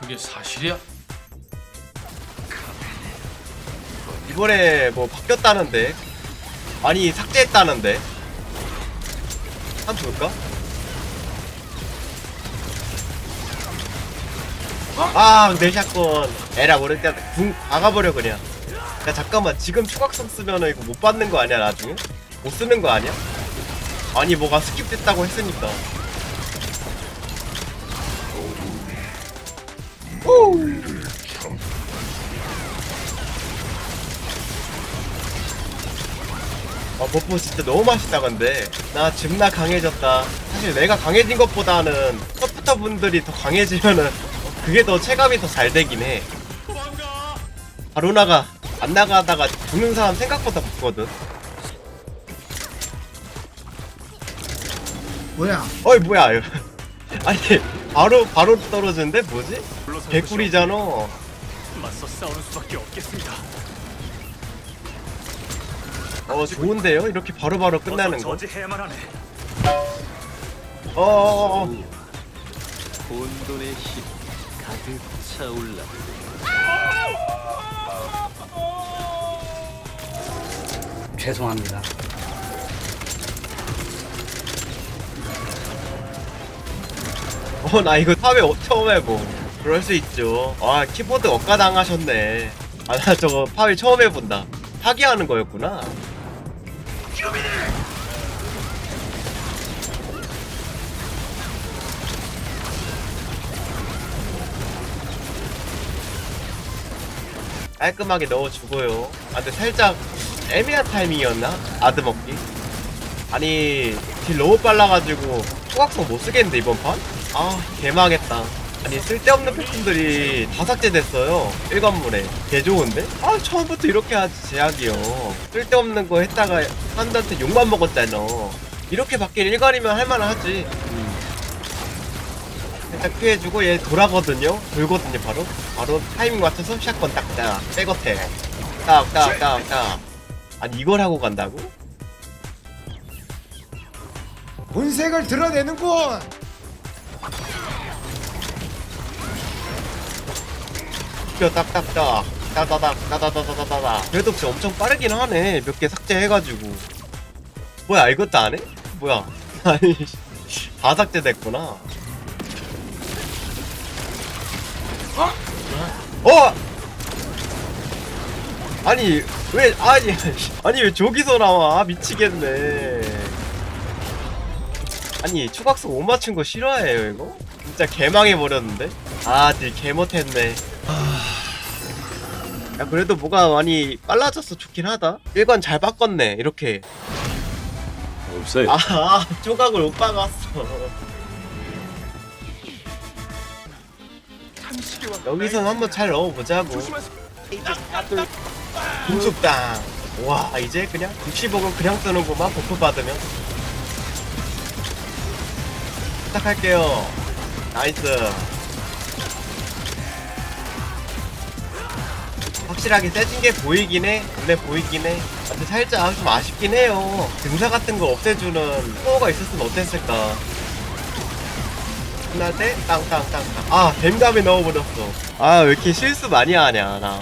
그게 사실이야? 이번에 뭐 바뀌었다는데 아니 삭제했다는데 한 볼까? 아 내 샷건 에라 모를 때궁 박아버려 그냥 야 잠깐만 지금 초각성 쓰면은 이거 못 받는 거 아니야 나중에? 못 쓰는 거 아니야? 아니 뭐가 스킵됐다고 했으니까 아 버프 진짜 너무 맛있다 근데. 나 겁나 강해졌다. 사실 내가 강해진 것보다는 서포터 분들이 더 강해지면은 어, 그게 더 체감이 더 잘 되긴 해. 바로 나가 안 나가다가 죽는 사람 생각보다 많거든. 뭐야? 어이 뭐야. 이거 아니 바로 바로 떨어지는데 뭐지? 개꿀이잖아 맞서 싸우는 수밖에 없겠습니다. 어 좋은데요? 이렇게 바로바로 끝나는 어서 거 저지해야만 하네. 어어어 혼돈의 힘 가득 차올라 죄송합니다. 어, 나 이거 탑에 어- 처음 해보. 그럴 수 있죠. 아, 키보드 억가 당하셨네. 아, 나 저거 파일 처음 해본다. 파기하는 거였구나. 깔끔하게 넣어주고요. 아, 근데 살짝 애매한 타이밍이었나? 아드 먹기? 아니 딜 너무 빨라가지고 초각성 못 쓰겠는데 이번 판? 아 개망했다 아니 쓸데없는 패턴들이 다 삭제됐어요. 1관문에. 개 좋은데? 아 처음부터 이렇게 하지 제약이요. 쓸데없는 거 했다가 사람들한테 욕만 먹었잖아. 이렇게 바뀐 1관이면 할만하지. 음. 살짝 피해주고 얘 돌아거든요? 돌거든요 바로? 바로 타이밍 맞춰서 샷건 딱딱. 백어택. 딱딱딱딱. 아니 이걸 하고 간다고? 본색을 드러내는군. 뼈 딱딱딱 따다닥 따다다다다다 그래도 진짜 엄청 빠르긴 하네. 몇 개 삭제해가지고. 뭐야 이것도 안 해? 뭐야. 아니 다 삭제됐구나. 어? 아니 왜 아니 아니 왜 저기서 나와? 미치겠네. 아니 추각성 못 맞춘 거 싫어해요 이거? 진짜 개망해버렸는데? 아딜 개못했네 야 그래도 뭐가 많이 빨라졌어 좋긴 하다. 1관 잘 바꿨네 이렇게. 없어요. 아, 아 조각을 못 박았어. 여기선 한번 잘 넣어보자고. 공속당. 와 이제 그냥 60억은 그냥 쓰는구만 버프 받으면. 부탁할게요. 나이스 확실하게 세진 게 보이긴 해. 눈에 보이긴 해. 근데 살짝 좀 아쉽긴 해요. 등사 같은 거 없애주는 코어가 있었으면 어땠을까? 끝날 때 땅땅땅땅. 아 뱀감에 넣어버렸어. 아 왜 이렇게 실수 많이 하냐 나.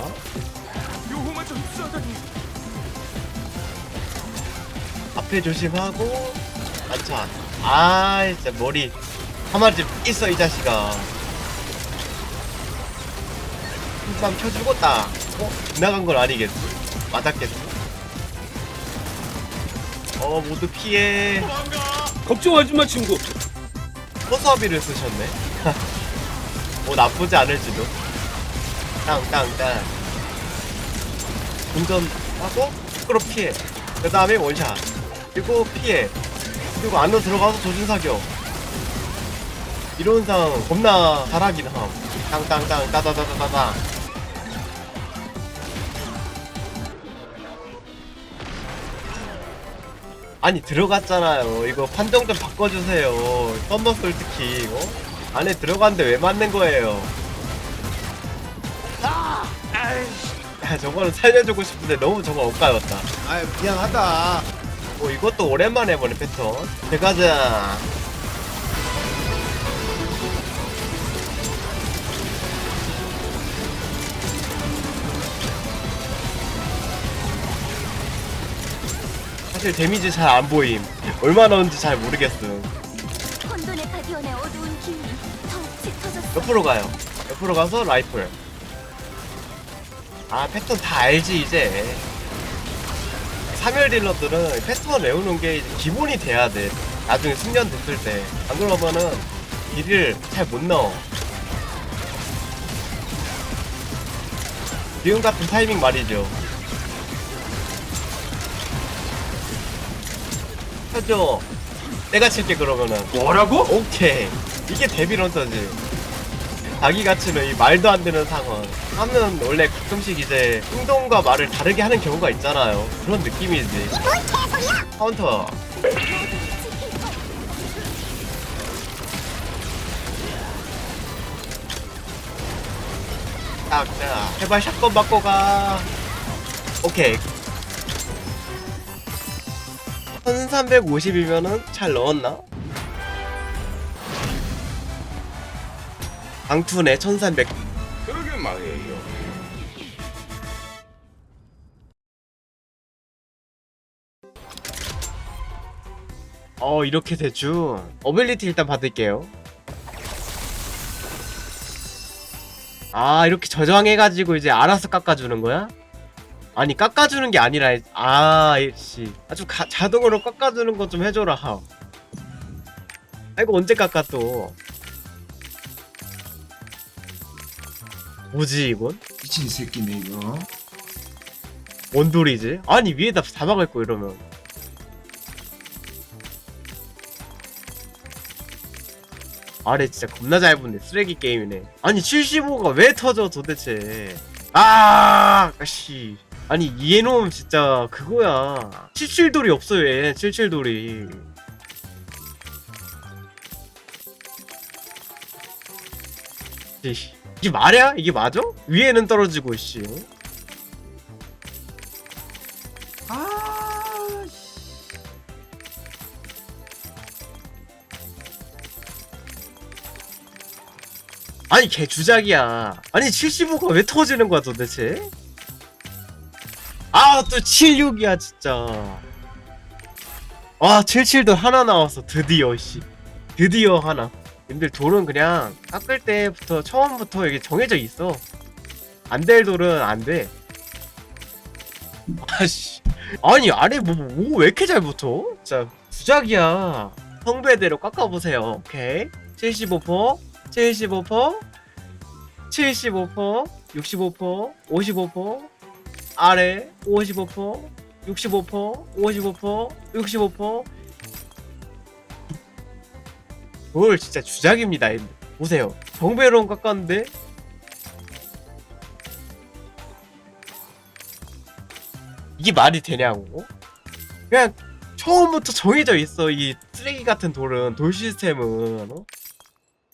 앞에 조심하고 안차. 아 진짜 머리. 한마디 있어 이 자식아. 한밤 켜주고 딱 어? 지나간 건 아니겠지? 맞았겠지? 어 모두 피해. 걱정하지 마 친구. 허수아비를 쓰셨네. 뭐 나쁘지 않을지도. 땅땅땅. 운전하고 끌어 피해. 그 다음에 원샷. 그리고 피해. 그리고 안으로 들어가서 조준사격. 이런 상 겁나 잘하긴 함. 땅땅땅. 따다다다다다 아니 들어갔잖아요. 이거 판정 좀 바꿔주세요. 썸머솔 특히 이거. 안에 들어갔는데 왜 맞는 거예요? 야 저거는 살려주고 싶은데 너무 저거 엇가였다. 아 미안하다. 뭐 이것도 오랜만에 보는 패턴. 들어가자 사실 데미지 잘 안 보임. 얼마 넣은지 잘 모르겠음. 혼돈의 가디언의 어두운 기운이 더 짙어졌어. 옆으로 가요. 옆으로 가서 라이플. 아 패턴 다 알지 이제. 3열 딜러들은 패턴 외우는 게 이제 기본이 돼야 돼. 나중에 숙련 됐을 때 안 그러면은 딜을 잘 못 넣어. 같은 타이밍 말이죠 펴줘 내가 칠게 그러면은. 뭐라고? 오케이. 이게 데빌런터지. 자기 가치는 이 말도 안 되는 상황. 하면 원래 가끔씩 이제 행동과 말을 다르게 하는 경우가 있잖아요. 그런 느낌이지. 카운터. 딱 자 제발 샷건 받고 가. 오케이 1350이면은 잘 넣었나? 강투네 1300 그러게 말이에요. 어 이렇게 대충 어빌리티 일단 받을게요 아 이렇게 저장해가지고 이제 알아서 깎아주는 거야? 아니 깎아주는 게 아니라 아씨 아주 가- 자동으로 깎아주는 거좀 해줘라 아이고 언제 깎아 또? 뭐지 이건? 미친 새끼네 이거. 뭔 돌이지? 아니 위에다 다 박을 거 이러면. 아래 진짜 겁나 잘 붙네 쓰레기 게임이네. 아니 75가 왜 터져 도대체? 아 아씨 아니 이해놈 진짜 그거야. 77돌이 없어요 얘. 77돌이. 이게 말이야? 이게 맞아? 위에는 떨어지고 씨 아 아니 걔 주작이야. 아니 75가 왜 터지는 거야 도대체 아 또 76이야 진짜. 아 77도 하나 나왔어. 드디어 씨. 드디어 하나. 님들 돌은 그냥 깎을 때부터 처음부터 이게 정해져 있어. 안 될 돌은 안 돼. 아씨. 아니 아래 뭐왜 이렇게 잘 붙어? 진짜 주작이야. 성배대로 깎아보세요. 오케이. 75% 75%, 75%, 65%, 55%, 아래 55%, 65%, 55%, 65%. 뭘 진짜 주작입니다. 보세요. 정배로운 깎았는데 이게 말이 되냐고? 그냥 처음부터 정해져 있어 이 쓰레기 같은 돌은 돌 시스템은 어?